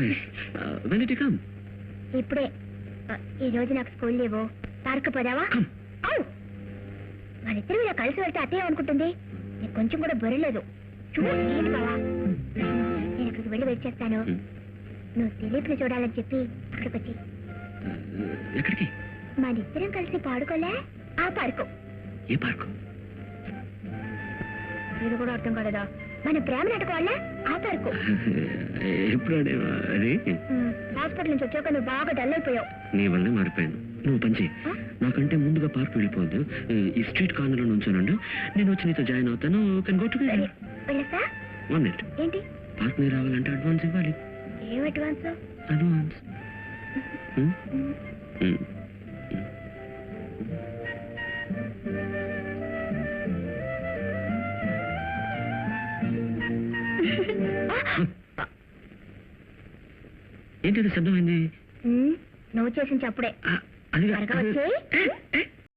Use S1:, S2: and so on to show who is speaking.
S1: Boys when it come
S2: ఇప్పుడే. ఈ రోజు నాకు స్కూల్ లేవు. పార్క్ పోదావా? మనిద్దరం ఇలా కలిసి వెళ్తే అత్తే అనుకుంటుంది నీకు కొంచెం కూడా బొరలేదు చూడు ఏంటి బావా. నేను అక్కడికి వెళ్ళి వెయిట్ చేస్తాను. నువ్వు దిలీప్ని చూడాలని చెప్పి అక్కడికి వచ్చి
S1: ఎక్కడికి?
S2: మనిద్దరం కలిసి పాడుకోలే? ఆ పార్కు
S1: ఏ పార్కు
S2: ఇది కూడా అర్థం కాలేదా? మన ప్రేమ నాటకాలే ఆ పార్కు
S1: ఎప్పుడు ఆడేవా అది
S2: ఉమ్, హాస్పిటల్ నుంచి వచ్చాక నువ్వు బాగా డల్ అయిపోయావు.
S1: నీ వల్లే మారిపోయాను. నువ్వు పంచి? నాకంటే ముందుగా పార్క్ వెళ్ళిపోవద్దు. ఈ స్ట్రీట్ కార్నర్లో నుంచానండి. నేను వచ్చి నీతో జాయిన్ అవుతాను. Can go to one minute.
S2: ఏంటి?
S1: పార్క్ని రావాలంటే అడ్వాన్స్ ఇవ్వాలి.
S2: ఏం అడ్వాన్స్?
S1: అడ్వాన్స్. ఏంటి అది శబ్దమైంది
S2: నువ్వు చేసిన చప్పుడే
S1: అది.